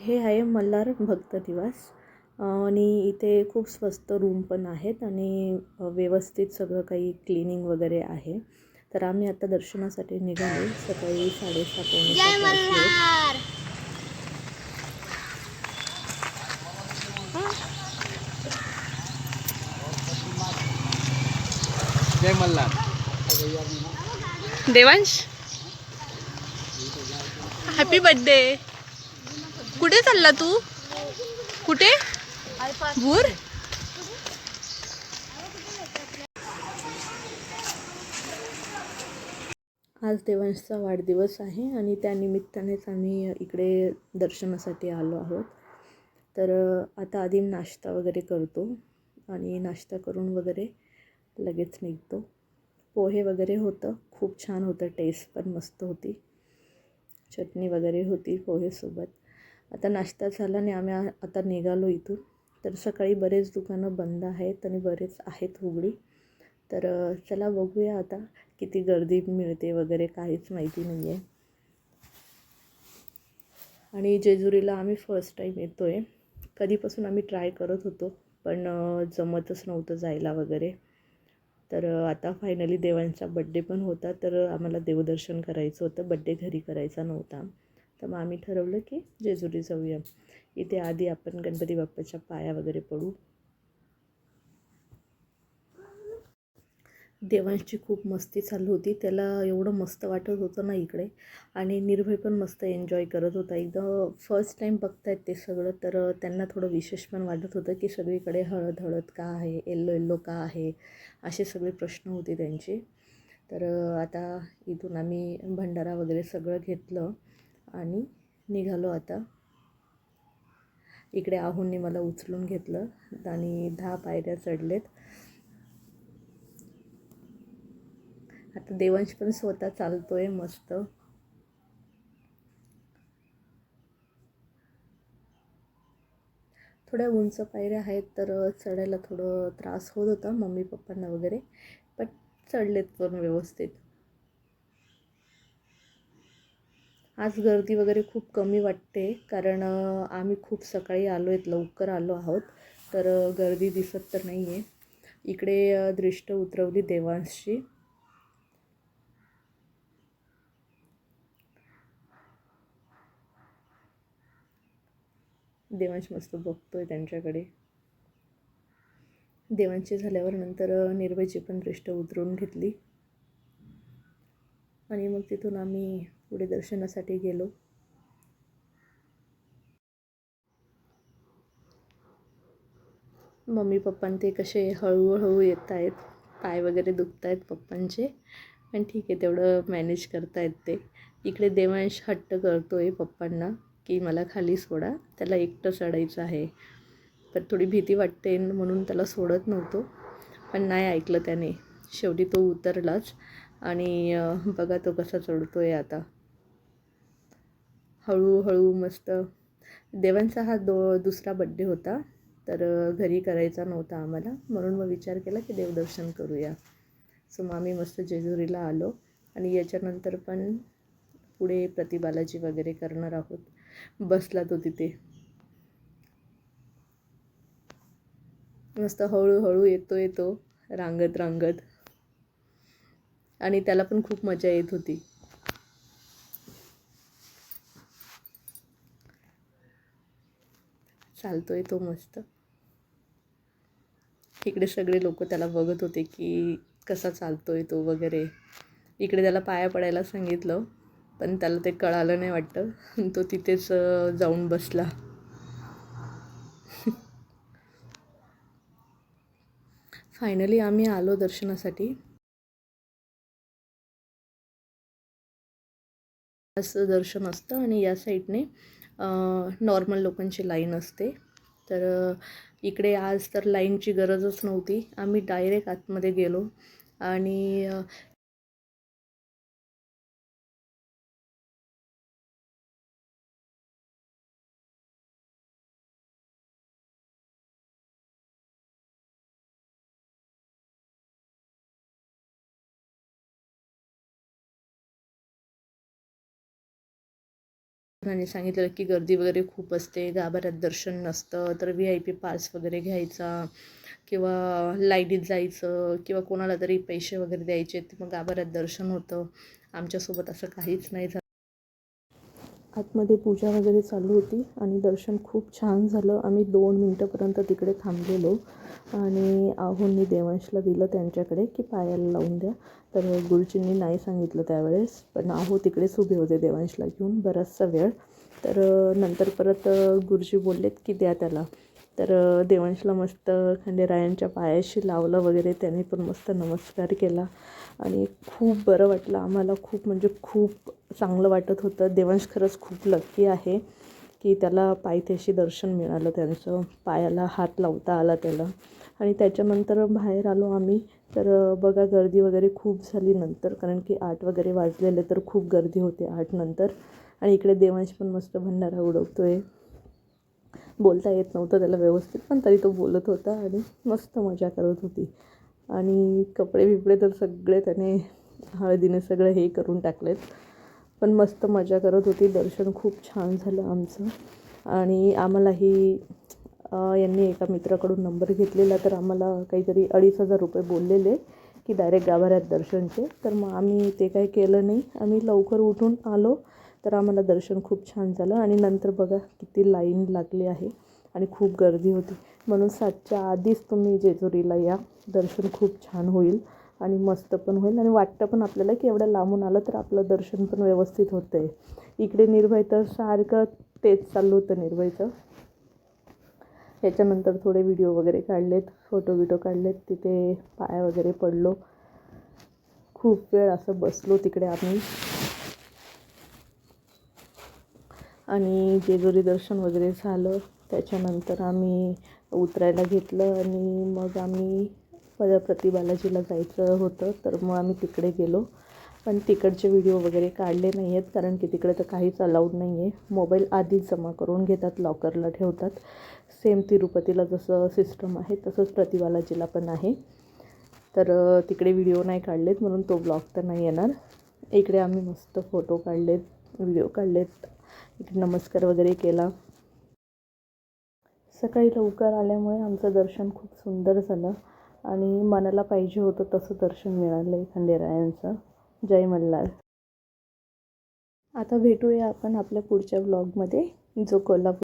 हे आहे मल्हार भक्त निवास आणि इथे खूप स्वस्त रूम पण आहेत आणि व्यवस्थित सगळं काही क्लिनिंग वगैरे आहे. तर आम्ही आता दर्शनासाठी निघालो. सकाळी साडेसहा पावणे जय सात वाजले. मल्हार! जय मल्हार. देवांश हॅपी बर्थडे कुठे चालला तू? कुठे? भूर? आज देवांशचा वाढदिवस आहे आणि त्यानिमित्तानेच आम्ही इकडे दर्शनासाठी आलो आहोत. तर आता आधी नाश्ता वगैरे करतो आणि नाश्ता करून वगैरे लगेच निघतो. पोहे वगैरे होतं. खूप छान होतं. टेस्ट पण मस्त होती. चटणी वगैरे होती पोहेसोबत आता नाश्ता झाला आणि आम्ही आता निघालो इथून. तर सकाळी बरेच दुकानं बंद आहेत आणि बरेच आहेत उघडी. तर चला बघूया आता किती गर्दी मिळते वगैरे काहीच माहिती नाही आहे आणि जेजुरीला आम्ही फर्स्ट टाईम येतो आहे कधीपासून आम्ही ट्राय करत होतो पण जमतच नव्हतं जायला वगैरे. तर आता फायनली देवांचा बड्डे पण होता तर आम्हाला देवदर्शन करायचं होतं. बड्डे घरी करायचा नव्हता. तर मग आम्ही ठरवलं की जेजुरी जाऊया. इथे आधी आपण गणपती बाप्पाच्या पाया वगैरे पडू. देवांची खूप मस्ती चालू होती. त्याला एवढं मस्त वाटत होतं ना इकडे. आणि निर्भय पण मस्त एन्जॉय करत होता. एकदम फर्स्ट टाईम बघतायत ते सगळं तर त्यांना थोडं विशेष पण वाटत होतं की सगळीकडे हळद हळद का आहे येल्लो येल्लो का आहे असे सगळे प्रश्न होते त्यांचे. तर आता इथून आम्ही भंडारा वगैरे सगळं घेतलं. आणि निघालो आता. इकडे आहोंनी मला उचलून घेतलं आणि दहा पायऱ्या चढलेत. आता देवांश पण स्वतः चालतोय मस्त. थोड्या उंच पायऱ्या आहेत तर चढायला थोडं त्रास होत होता मम्मी पप्पांना वगैरे. पण चढलेत पण व्यवस्थित. आज गर्दी वगैरे खूप कमी वाटते कारण आम्ही खूप सकाळी आलो आहेत लवकर आलो आहोत तर गर्दी दिसत तर नाही आहे इकडे दृष्ट उतरवली देवांशची देवांश मस्त बघतोय त्यांच्याकडे. देवांची झाल्यावर नंतर निर्भयची पण दृष्ट उतरून घेतली. आणि मग तिथून आम्ही पुढे दर्शनासाठी गेलो. मम्मी पप्पां ते कसे हळूहळू येत आहेत पाय वगैरे दुखत आहेत पप्पांचे पण ठीक आहे तेवढं मॅनेज करतायत ते. इकडे देवांश हट्ट करतो आहे पप्पांना की मला खाली सोडा त्याला एकटं चढायचं आहे. पण थोडी भीती वाटते म्हणून त्याला सोडत नव्हतो पण नाही ऐकलं त्याने. शेवटी तो उतरलाच आणि बघा तो कसा चढतो आहे आता. हळूहळू मस्त. देवांचा हा दो दुसरा बड्डे होता तर घरी करायचा नव्हता आम्हाला. म्हणून मग विचार केला की देवदर्शन करूया. सो मग आम्ही मस्त जेजुरीला आलो आणि याच्यानंतर पण पुढे प्रतिबालाजी वगैरे करणार आहोत. बसला तो तिथे. मस्त हळूहळू येतो येतो रांगत रांगत. आणि त्याला पण खूप मजा येत होती. चालतोय तो मस्त. इकडे सगळे लोक त्याला बघत होते की कसा चालतोय तो वगैरे. इकडे त्याला पाया पडायला सांगितलं पण त्याला ते कळालं नाही वाटतं. तो तिथेच जाऊन बसला. फायनली आम्ही आलो दर्शनासाठी. असं दर्शन असतं आणि या साईडने नॉर्मल लोकांची लाईन असते. तर इकडे आज तर लाईनची गरजच नव्हती. आम्ही डायरेक्ट आतमध्ये गेलो. आणि आणि सांगितलेलं की गर्दी वगैरे खूप असते गाभाऱ्यात दर्शन नसतं तर व्ही आय पी पास वगैरे घ्यायचा किंवा लाईटीत जायचं किंवा कोणाला तरी पैसे वगैरे द्यायचे ते मग गाभाऱ्यात दर्शन होतं. आमच्यासोबत असं काहीच नाही झालं. आतमध्ये पूजा वगैरे चालू होती आणि दर्शन खूप छान झालं. आम्ही दोन मिनटंपर्यंत तिकडे थांबलेलो आणि आहोंनी देवांशला दिलं त्यांच्याकडे की पायाला लावून द्या. तर गुरुजींनी नाही सांगितलं त्यावेळेस पण आहो तिकडेच उभे होते देवांशला घेऊन बराचसा वेळ. तर नंतर परत गुरुजी बोललेत की द्या त्याला. तर देवांशला मस्त खंडेरायांच्या पायाशी लावलं वगैरे त्याने पण मस्त नमस्कार केला. आणि खूप बरं वाटलं. आम्हाला खूप म्हणजे खूप चांगलं वाटत होतं. देवांश खरंच खूप लकी आहे की त्याला पायथ्याशी दर्शन मिळालं त्यांचं पायाला हात लावता आला त्याला. आणि त्याच्यानंतर बाहेर आलो आम्ही. तर बघा गर्दी वगैरे खूप झाली नंतर. कारण की आठ वगैरे वाजलेले तर खूप गर्दी होते आठ नंतर. आणि इकडे देवांश पण मस्त भंडारा उडवतो आहे बोलता येत नव्हतं त्याला व्यवस्थित पण तरी तो बोलत होता आणि मस्त मजा करत होती. आणि कपडे बिपडे तर सगळे त्याने हळदीने सगळं हे करून टाकलेत. पण मस्त मजा करत होती. दर्शन खूप छान झालं आमचं. आणि आम्हालाही यांनी एका मित्राकडून नंबर घेतलेला तर आम्हाला काहीतरी अडीच हजार रुपये बोललेले की डायरेक्ट गाभाऱ्यात दर्शनचे. तर मग आम्ही ते काही केलं नाही. आम्ही लवकर उठून आलो तर आम्हाला दर्शन खूप छान झालं. आणि नंतर बघा किती लाईन लागली आहे. आणि खूप गर्दी होती. म्हणून सातच्या आधीच तुम्ही जेजुरीला या. दर्शन खूप छान होईल आणि मस्त पण होईल. आणि वाटतं पण आपल्याला की एवढं लांबून आलं तर आपलं दर्शन पण व्यवस्थित होतं आहे इकडे निर्भय तर सारखं तेच चालू होतं निर्भयचं. ह्याच्यानंतर थोडे व्हिडिओ वगैरे काढलेत फोटो बिटो काढलेत. तिथे पाय वगैरे पडलो. खूप वेळ असं बसलो तिकडे आम्ही. आणि जेजुरी दर्शन वगैरे झालं. त्याच्यानंतर आम्ही उतरायला घेतलं आणि मग आम्ही परत बालाजीला जायचं होतं तर मग आम्ही तिकडे गेलो. पण तिकडचे व्हिडिओ वगैरे काढले नाही आहेत कारण की तिकडे तर काहीच अलाउड नाही आहे मोबाईल आधीच जमा करून घेतात लॉकरला ठेवतात. सेम तिरुपतीला जसं सिस्टम आहे तसंच प्रतिबालाजीला पण आहे. तर तिकडे व्हिडिओ नाही काढलेत म्हणून तो ब्लॉग तर नाही येणार. इकडे आम्ही मस्त फोटो काढलेत व्हिडिओ काढलेत. इकडे नमस्कार वगैरे केला. सकाळी लवकर आल्यामुळे आमचं दर्शन खूप सुंदर झालं आणि मनाला पाहिजे होतं तसं दर्शन मिळालं आहे खंडेरायांचं जय मल्हार. आता भेटूया आपण आपल्या पुढच्या ब्लॉगमध्ये जो कोल्हापूर